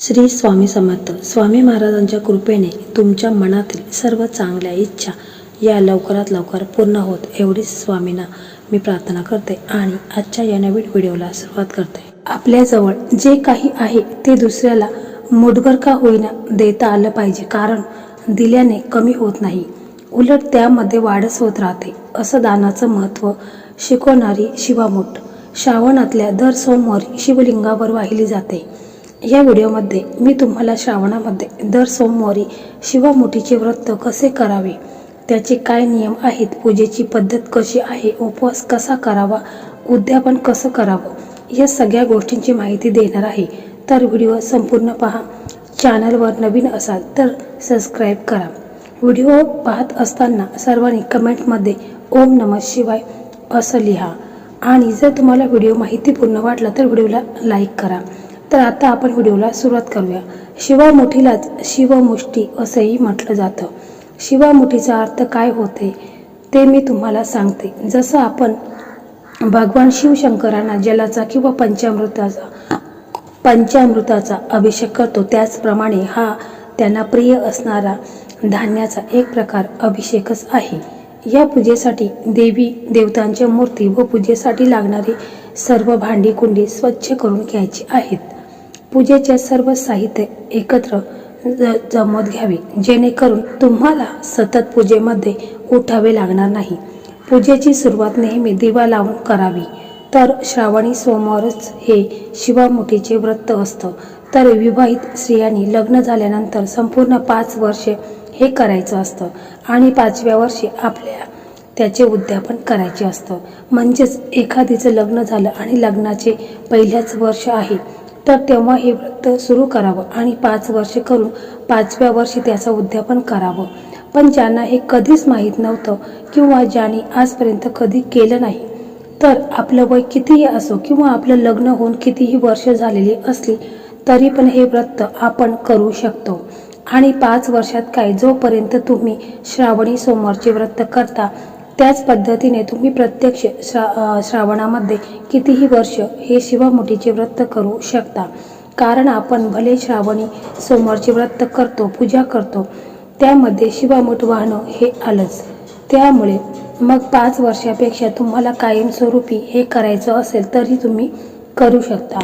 श्री स्वामी समर्थ. स्वामी महाराजांच्या कृपेने तुमच्या मनातील सर्व चांगल्या इच्छा या लवकरात लवकर पूर्ण होत एवढीच स्वामींना मी प्रार्थना करते आणि आजच्या या नवीन व्हिडिओला सुरुवात करते. आपल्याजवळ जे काही आहे ते दुसऱ्याला मुठभर का होईना देता आलं पाहिजे कारण दिल्याने कमी होत नाही. उलट त्यामध्ये वाढच होत राहते. असं दानाचं महत्त्व शिकवणारी शिवामूठ. श्रावणातल्या दर सोमवारी शिवलिंगावर वाहिली जाते. या व्हिडिओमध्ये मी तुम्हाला श्रावणामध्ये दर सोमवारी शिवामुठीचे व्रत कसे करावे? त्याचे काय नियम आहेत? पूजेची पद्धत कशी आहे? उपवास कसा करावा? उद्यापन कसं करावं? या सगळ्या गोष्टींची माहिती देणार आहे. तर व्हिडिओ संपूर्ण पहा. चॅनलवर नवीन असाल तर सबस्क्राईब करा. व्हिडिओ पाहत असताना सर्वांनी कमेंटमध्ये ओम नमः शिवाय असं लिहा. आणि जर तुम्हाला व्हिडिओ माहितीपूर्ण वाटला तर व्हिडिओला लाईक करा. तर आता आपण व्हिडिओला सुरुवात करूया. शिवामुठीलाच शिवमुष्टी असंही म्हटलं जातं. शिवामुठीचा अर्थ काय होते ते मी तुम्हाला सांगते. जसं आपण भगवान शिवशंकरांना जलाचा किंवा पंचामृताचा पंचामृताचा अभिषेक करतो त्याचप्रमाणे हा त्यांना प्रिय असणारा धान्याचा एक प्रकार अभिषेकच आहे. या पूजेसाठी देवी देवतांच्या मूर्ती व पूजेसाठी लागणारी सर्व भांडी कुंडी स्वच्छ करून घ्यायची आहेत. पूजेचे सर्व साहित्य एकत्र ज- जमवत घ्यावे. जेणेकरून तुम्हाला सतत पूजेमध्ये उठावे लागणार नाही. पूजेची सुरुवात नेहमी दिवा लावून करावी. तर श्रावणी सोमवारच हे शिवामुठीचे व्रत असतं. तर विवाहित स्त्रियांनी लग्न झाल्यानंतर संपूर्ण पाच वर्षे हे करायचं असतं. आणि पाचव्या वर्षी आपल्या त्याचे उद्यापन करायचे असतं. म्हणजेच एखादीचं लग्न झालं आणि लग्नाचे पहिल्याच वर्ष आहे. तर तेव्हा हे व्रत सुरू करावं आणि पाच वर्ष करून पाचव्या वर्षी त्याचं उद्यापन करावं. पण ज्यांना हे कधीच माहीत नव्हतं किंवा ज्यांनी आजपर्यंत कधी केलं नाही तर आपलं वय कितीही असो किंवा आपलं लग्न होऊन कितीही वर्ष झालेली असली तरी पण हे व्रत आपण करू शकतो. आणि पाच वर्षात काय जोपर्यंत तुम्ही श्रावणी सोमवारचे व्रत करता त्याच पद्धतीने तुम्ही प्रत्यक्ष श्रा श्रावणामध्ये कितीही वर्ष हे शिवामुठीचे व्रत करू शकता. कारण आपण भले श्रावणी सोमवारचे व्रत करतो पूजा करतो त्यामध्ये शिवामुठ वाहणं हे आलंच त्यामुळे मग पाच वर्षापेक्षा तुम्हाला कायमस्वरूपी हे करायचं असेल तरी तुम्ही करू शकता.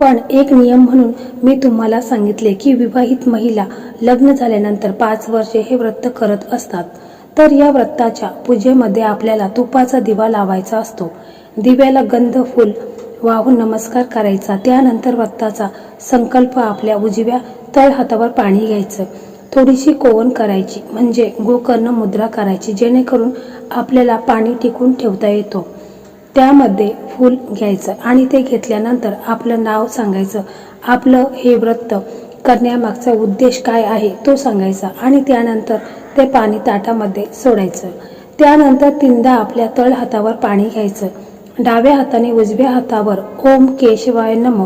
पण एक नियम म्हणून मी तुम्हाला सांगितले की विवाहित महिला लग्न झाल्यानंतर पाच वर्षे हे व्रत करत असतात. तर या व्रताच्या पूजेमध्ये आपल्याला तुपाचा दिवा लावायचा असतो. दिव्याला गंध फुल वाहून नमस्कार करायचा. त्यानंतर व्रताचा संकल्प आपल्या उजव्या तळ हातावर पाणी घ्यायचं. थोडीशी कोवन करायची म्हणजे गोकर्ण मुद्रा करायची जेणेकरून आपल्याला पाणी टिकून ठेवता येतो. त्यामध्ये फूल घ्यायचं आणि ते घेतल्यानंतर आपलं नाव सांगायचं. आपलं हे व्रत करण्यामागचा उद्देश काय आहे तो सांगायचा आणि त्यानंतर ते पाणी ताटामध्ये सोडायचं. त्यानंतर तीनदा आपल्या तळ हातावर पाणी घ्यायचं. डाव्या हाताने उजव्या हातावर ओम केशवाय नम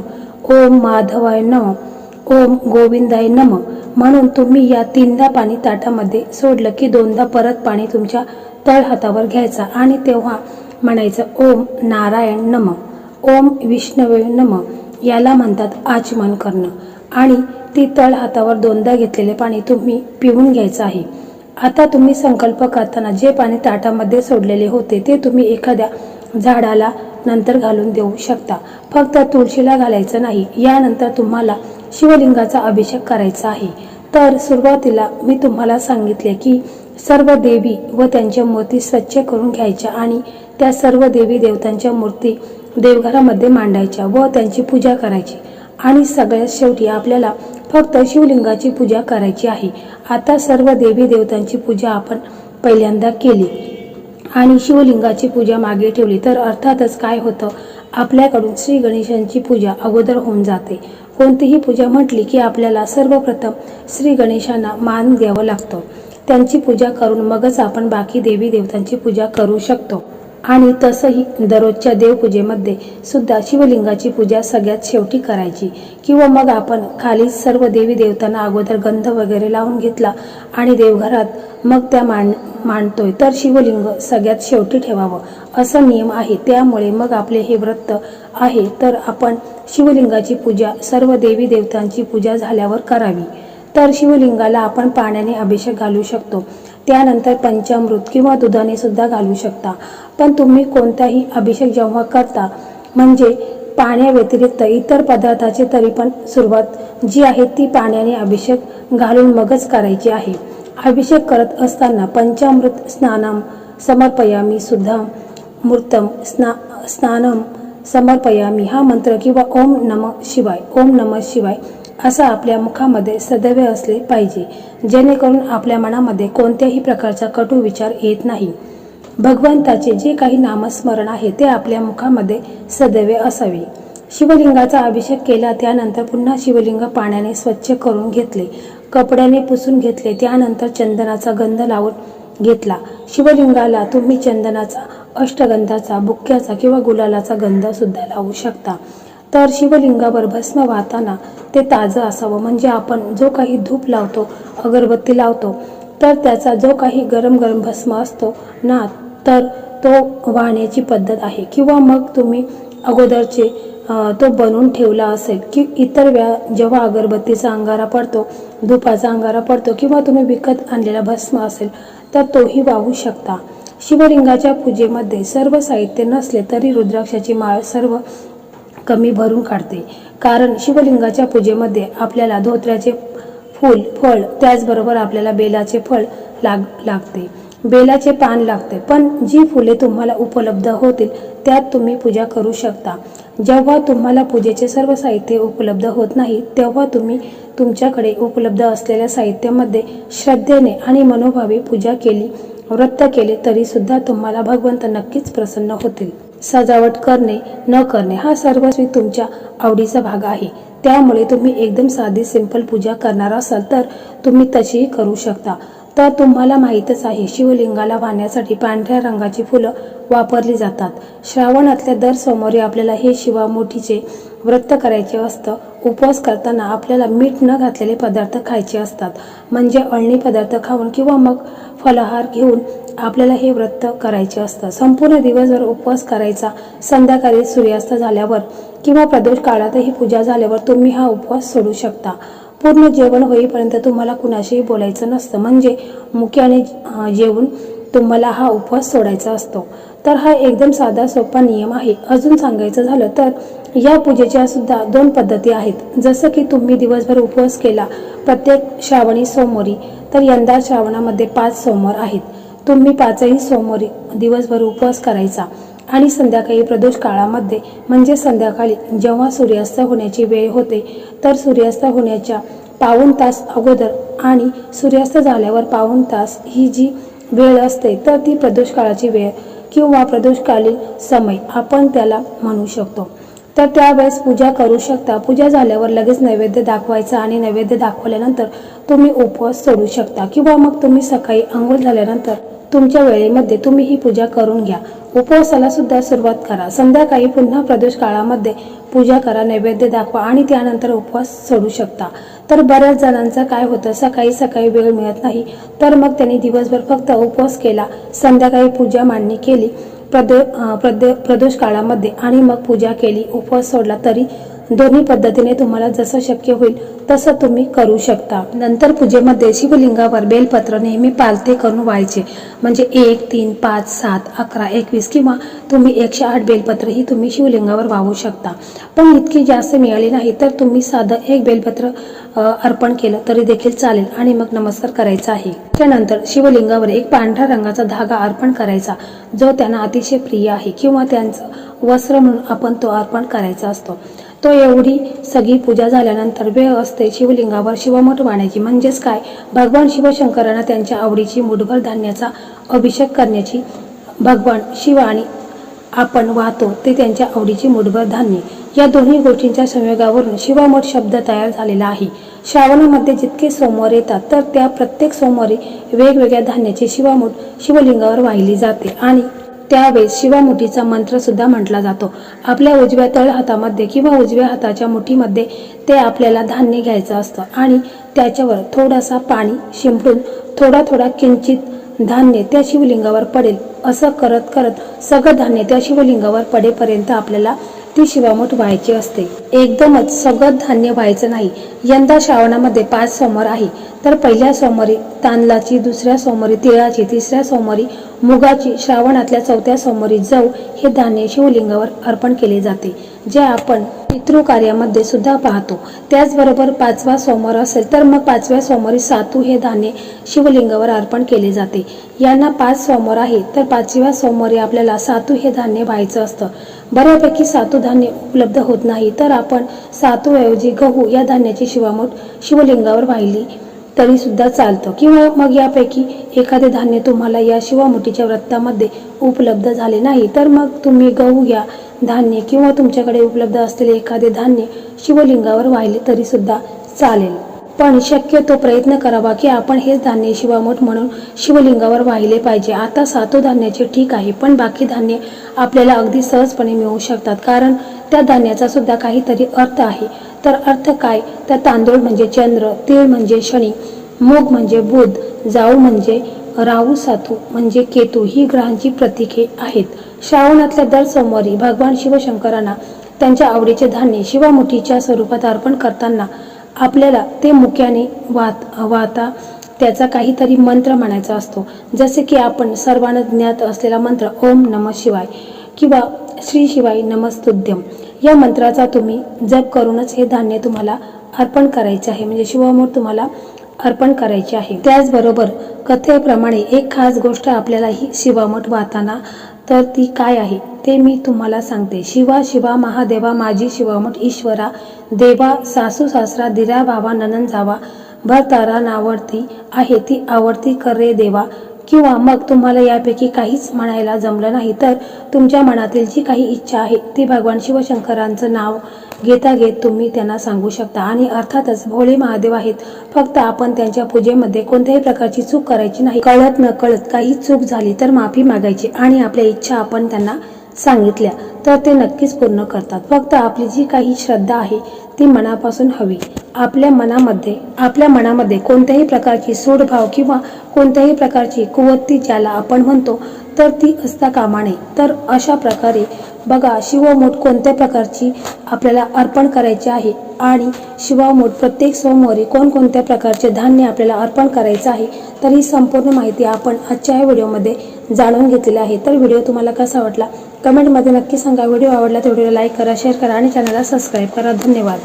ओम माधवाय नम ओम गोविंदाय नम. म्हणून तुम्ही या तीनदा पाणी ताटामध्ये सोडलं की दोनदा परत पाणी तुमच्या तळ हातावर घ्यायचं आणि तेव्हा म्हणायचं ओम नारायण नम ओम विष्णवे नम. याला म्हणतात आचमन करणं. आणि ती तळ हातावर दोनदा घेतलेले पाणी तुम्ही पिऊन घ्यायचं आहे. आता तुम्ही संकल्प करताना जे पाणी ताटामध्ये सोडलेले होते ते तुम्ही एखाद्या झाडाला नंतर घालून देऊ शकता. फक्त तुळशीला घालायचं नाही यानंतर तुम्हाला शिवलिंगाचा अभिषेक करायचा आहे. तर सुरुवातीला मी तुम्हाला सांगितले की सर्व देवी व त्यांच्या मूर्ती स्वच्छ करून घ्यायच्या आणि त्या सर्व देवी देवतांच्या मूर्ती देवघरामध्ये मांडायच्या व त्यांची पूजा करायची. आणि सगळ्यात शेवटी आपल्याला फक्त शिवलिंगाची पूजा करायची आहे. आता सर्व देवी देवतांची पूजा आपण पहिल्यांदा केली. आणि शिवलिंगाची पूजा मागे ठेवली. तर अर्थातच काय होतं? आपल्याकडून श्री गणेशांची पूजा अगोदर होऊन जाते. कोणतीही पूजा म्हटली की आपल्याला सर्वप्रथम श्री गणेशांना मान द्यावं लागतं. त्यांची पूजा करून मगच आपण बाकी देवी देवतांची पूजा करू शकतो. आणि तसंही दररोजच्या देवपूजेमध्ये सुद्धा शिवलिंगाची पूजा सगळ्यात शेवटी करायची. किंवा मग आपण खाली सर्व देवी देवतांना अगोदर गंध वगैरे लावून घेतला आणि देवघरात मग त्या मांड मांडतोय तर शिवलिंग सगळ्यात शेवटी ठेवावं. असा नियम आहे. त्यामुळे मग आपले हे व्रत आहे तर आपण शिवलिंगाची पूजा सर्व देवी देवतांची पूजा झाल्यावर करावी. तर शिवलिंगाला आपण पाण्याने अभिषेक घालू शकतो. त्यानंतर पंचामृत किंवा दुधाने सुद्धा घालू शकता. पण तुम्ही कोणताही अभिषेक जेव्हा करता म्हणजे पाण्याव्यतिरिक्त इतर पदार्थाची तरी पण सुरुवात जी आहे ती पाण्याने अभिषेक घालून मगच करायची आहे. अभिषेक करत असताना पंचामृत स्नानम समर्पयामी सुद्धा मूर्तम स्ना स्नानम समर्पयामी हा मंत्र किंवा ओम नम शिवाय ओम नम शिवाय असा आपल्या मुखामध्ये सदैव असले पाहिजे जेणेकरून आपल्या मनामध्ये कोणत्याही प्रकारचा कटू विचार येत नाही. भगवंताचे जे काही नामस्मरण आहे ते आपल्या मुखामध्ये सदैव असावे. शिवलिंगाचा अभिषेक केला त्यानंतर पुन्हा शिवलिंग पाण्याने स्वच्छ करून घेतले. कपड्याने पुसून घेतले त्यानंतर चंदनाचा गंध लावून घेतला. शिवलिंगाला तुम्ही चंदनाचा अष्टगंधाचा बुक्क्याचा किंवा गुलालाचा गंध सुद्धा लावू शकता. तर शिवलिंगावर भस्म वाहताना ते ताजं असावं. म्हणजे आपण जो काही धूप लावतो अगरबत्ती लावतो तर त्याचा जो काही गरम गरम भस्म असतो ना तर तो वाहण्याची पद्धत आहे. किंवा मग तुम्ही अगोदरचे तो बनवून ठेवला असेल की इतर वेळा जेव्हा अगरबत्तीचा अंगारा पडतो धुपाचा अंगारा पडतो किंवा तुम्ही विकत आणलेला भस्म असेल तर तोही वाहू शकता. शिवलिंगाच्या पूजेमध्ये सर्व साहित्य नसले तरी रुद्राक्षाची माळ सर्व कमी भरून काढते. कारण शिवलिंगाच्या पूजेमध्ये आपल्याला धोत्र्याचे फूल फळ त्याचबरोबर आपल्याला बेलाचे फळ लाग लागते. बेलाचे पान लागते. पण जी फुले तुम्हाला उपलब्ध होतील त्यात तुम्ही पूजा करू शकता. जेव्हा तुम्हाला पूजेचे सर्व साहित्य उपलब्ध होत नाही तेव्हा तुम्ही तुमच्याकडे उपलब्ध असलेल्या साहित्यामध्ये श्रद्धेने आणि मनोभावे पूजा केली व्रत केले तरीसुद्धा तुम्हाला भगवंत नक्कीच प्रसन्न होतील. सजावट करणे न करणे हा सर्वस्वी तुमच्या आवडीचा भाग आहे. त्यामुळे तुम्ही एकदम साधी सिंपल पूजा करणार असाल तर तुम्ही तशीही करू शकता. तर तुम्हाला माहीतच आहे शिवलिंगाला वाहण्यासाठी पांढऱ्या रंगाची फुलं वापरली जातात. श्रावणातल्या दर सोमवारी आपल्याला हे शिवामोठीचे व्रत करायचे असतं. उपवास करताना आपल्याला मीठ न घातलेले पदार्थ खायचे असतात. म्हणजे अळणी पदार्थ खाऊन किंवा मग फलाहार घेऊन आपल्याला हे व्रत करायचे असतं. संपूर्ण दिवसभर उपवास करायचा संध्याकाळी सूर्यास्त झाल्यावर किंवा प्रदोष काळातही पूजा झाल्यावर तुम्ही हा उपवास सोडू शकता. पूर्ण जेवण होईपर्यंत तुम्हाला कुणाशीही बोलायचं नसतं. म्हणजे मुख्याने जेवून तुम्हाला हा उपवास सोडायचा असतो. तर हा एकदम साधा सोपा नियम आहे. अजून सांगायचं झालं तर या पूजेच्या सुद्धा दोन पद्धती आहेत. जसं की तुम्ही दिवसभर उपवास केला प्रत्येक श्रावणी सोमवारी तर यंदा श्रावणामध्ये पाच सोमवार आहेत. तुम्ही पाचही सोमवारी दिवसभर उपवास करायचा. आणि संध्याकाळी प्रदोष काळामध्ये म्हणजे संध्याकाळी जेव्हा सूर्यास्त होण्याची वेळ होते तर सूर्यास्त होण्याच्या पाऊण तास अगोदर आणि सूर्यास्त झाल्यावर पाऊण तास ही जी वेळ असते तर ती प्रदोष काळाची वेळ किंवा प्रदोषकालीन समय आपण त्याला म्हणू शकतो. तर त्यावेळेस पूजा करू शकता. पूजा झाल्यावर लगेच नैवेद्य दाखवायचा आणि नैवेद्य दाखवल्यानंतर तुम्ही उपवास सोडू शकता किंवा मग तुम्ही सकाळी आंघोळ झाल्यानंतर तुमच्या वेळेमध्ये तुम्ही ही पूजा करून घ्या. उपवासाला सुद्धा सुरुवात करा. संध्याकाळी पुन्हा प्रदोष काळामध्ये पूजा करा नैवेद्य दाखवा आणि त्यानंतर उपवास सोडू शकता. तर बऱ्याच जणांचं काय होतं सकाळी सकाळी वेळ मिळत नाही. तर मग त्यांनी दिवसभर फक्त उपवास केला. संध्याकाळी पूजा मांडणी केली. प्रदो प्रदे प्रदो प्रदोष काळामध्ये आणि मग पूजा केली. उपवास सोडला तरी दोन्ही पद्धतीने तुम्हाला जसं शक्य होईल तसं तुम्ही करू शकता. नंतर पूजेमध्ये शिवलिंगावर बेलपत्र नेहमी पालथे करून व्हायचे. म्हणजे एक तीन पाच सात अकरा एकवीस किंवा तुम्ही एकशे आठ बेलपत्र ही तुम्ही शिवलिंगावर वाहू शकता. पण इतकी जास्त मिळाली नाही तर तुम्ही साधं एक बेलपत्र अर्पण केलं तरी देखील चालेल आणि मग नमस्कार करायचा आहे. त्यानंतर शिवलिंगावर एक पांढऱ्या रंगाचा धागा अर्पण करायचा जो त्यांना अतिशय प्रिय आहे किंवा त्यांचं वस्त्र म्हणून आपण तो अर्पण करायचा असतो. तो एवढी सगळी पूजा झाल्यानंतर वेळ असते शिवलिंगावर शिवमठ वाण्याची म्हणजेच काय? भगवान शिवशंकरांना त्यांच्या आवडीची मुठभर धान्याचा अभिषेक करण्याची भगवान शिव आणि आपण वाहतो ते त्यांच्या आवडीची मुठभर धान्य. या दोन्ही गोष्टींच्या संयोगावरून शिवामठ शब्द तयार झालेला आहे. श्रावणामध्ये जितके सोमवार येतात तर त्या प्रत्येक सोमवारी वेगवेगळ्या धान्याची शिवामठ शिवलिंगावर वाहिली जाते आणि त्यावेळेस शिवामुठीचा मंत्र सुद्धा म्हटला जातो. आपल्या उजव्या तळ हातामध्ये किंवा उजव्या हाताच्या मुठीमध्ये ते आपल्याला धान्य घ्यायचं असतं आणि त्याच्यावर थोडासा पाणी शिंपडून थोडा थोडा किंचित धान्य त्या शिवलिंगावर पडेल. असं करत करत सगळं धान्य त्या शिवलिंगावर पडेपर्यंत आपल्याला ती शिवामोठ व्हायची असते. एकदमच सगळं धान्य व्हायचं नाही. यंदा श्रावणामध्ये पाच सोमवार आहे. तर पहिल्या सोमवारी तांदळाची दुसऱ्या सोमवारी तिळाची तिसऱ्या सोमवारी मुगाची श्रावणातल्या चौथ्या सोमवारी जव हे धान्य शिवलिंगावर अर्पण केले जाते. जे आपण पितृकार्यामध्ये सुद्धा पाहतो. त्याचबरोबर पाचवा सोमवार असेल तर मग पाचव्या सोमवारी सातू हे धान्य शिवलिंगावर अर्पण केले जाते. यांना पाच सोमवार आहे तर पाचव्या सोमवारी आपल्याला सातू हे धान्य व्हायचं असतं. बऱ्यापैकी सातू धान्य उपलब्ध होत नाही तर आपण सातूऐवजी गहू या धान्याची शिवामूठ शिवलिंगावर वाहिली तरी सुद्धा चालतं. किंवा मग यापैकी एखादे धान्य तुम्हाला या शिवामुठीच्या व्रतामध्ये उपलब्ध झाले नाही तर मग तुम्ही गहू या धान्य किंवा तुमच्याकडे उपलब्ध असलेले एखादे धान्य शिवलिंगावर वाहिले तरी सुद्धा चालेल. पण शक्यतो प्रयत्न करावा की आपण हेच धान्य शिवामठ म्हणून शिवलिंगावर वाहिले पाहिजे. आता सातो धान्याचे ठीक आहे पण बाकी धान्य आपल्याला अगदी सहजपणे मिळू शकतात. कारण त्या धान्याचा सुद्धा काहीतरी अर्थ आहे. तर अर्थ काय? तर तांदूळ म्हणजे चंद्र तीळ म्हणजे शनी मूग म्हणजे बुध जाऊ म्हणजे राहू साथू म्हणजे केतू ही ग्रहांची प्रतीके आहेत. श्रावणातल्या दर सोमवारी भगवान शिवशंकरांना त्यांच्या आवडीचे धान्य शिवामुठीच्या स्वरूपात अर्पण करताना आपल्याला ते मुक्याने वात वाता त्याचा काहीतरी मंत्र म्हणायचा असतो. जसे की आपण सर्वांना ज्ञात असलेला मंत्र ओम नम शिवाय किंवा श्री शिवाय नमस्तुद्यम या मंत्राचा तुम्ही जप करूनच हे धान्य तुम्हाला अर्पण करायचे आहे. म्हणजे शिवमूठ तुम्हाला अर्पण करायची आहे. त्याचबरोबर कथेप्रमाणे एक खास गोष्ट आपल्याला ही शिवामठ वाहताना तर ती काय आहे ते मी तुम्हाला सांगते. शिवा शिवा महादेवा माझी शिवामठ ईश्वरा देवा सासू सासरा दिरा भावा ननन जावा भरतारा नावडती आहे ती आवडती कर रे देवा किंवा मग तुम्हाला यापैकी काहीच म्हणायला जमलं नाही तर तुमच्या मनातील जी काही इच्छा आहे ती भगवान शिवशंकरांचं नाव घेता घेत तुम्ही त्यांना सांगू शकता. आणि अर्थातच भोळे महादेव आहेत. फक्त आपण त्यांच्या पूजेमध्ये कोणत्याही प्रकारची चूक करायची नाही. कळत न कळत काही चूक झाली तर माफी मागायची आणि आपल्या इच्छा आपण त्यांना सांगितल्या तर ते नक्कीच पूर्ण करतात. फक्त आपली जी काही श्रद्धा आहे ती मनापासून हवी. आपल्या मनामध्ये आपल्या मनामध्ये कोणत्याही प्रकारची सूडभाव किंवा कोणत्याही प्रकारची कुवत्ती ज्याला आपण म्हणतो तर ती असता कामा नये. तर अशा प्रकारे बघा शिवमूठ कोणत्या प्रकारची आपल्याला अर्पण करायची आहे आणि शिवामूठ प्रत्येक सोमवारी कोणकोणत्या प्रकारचे धान्य आपल्याला अर्पण करायचं आहे तर ही संपूर्ण माहिती आपण आजच्या या व्हिडिओमध्ये जाणून घेतलेली आहे. तर व्हिडिओ तुम्हाला कसा वाटला? कमेंटमध्ये नक्की सांगा. व्हिडिओ आवडला तर व्हिडिओला लाईक करा शेअर करा आणि चॅनलला सबस्क्राईब करा. धन्यवाद.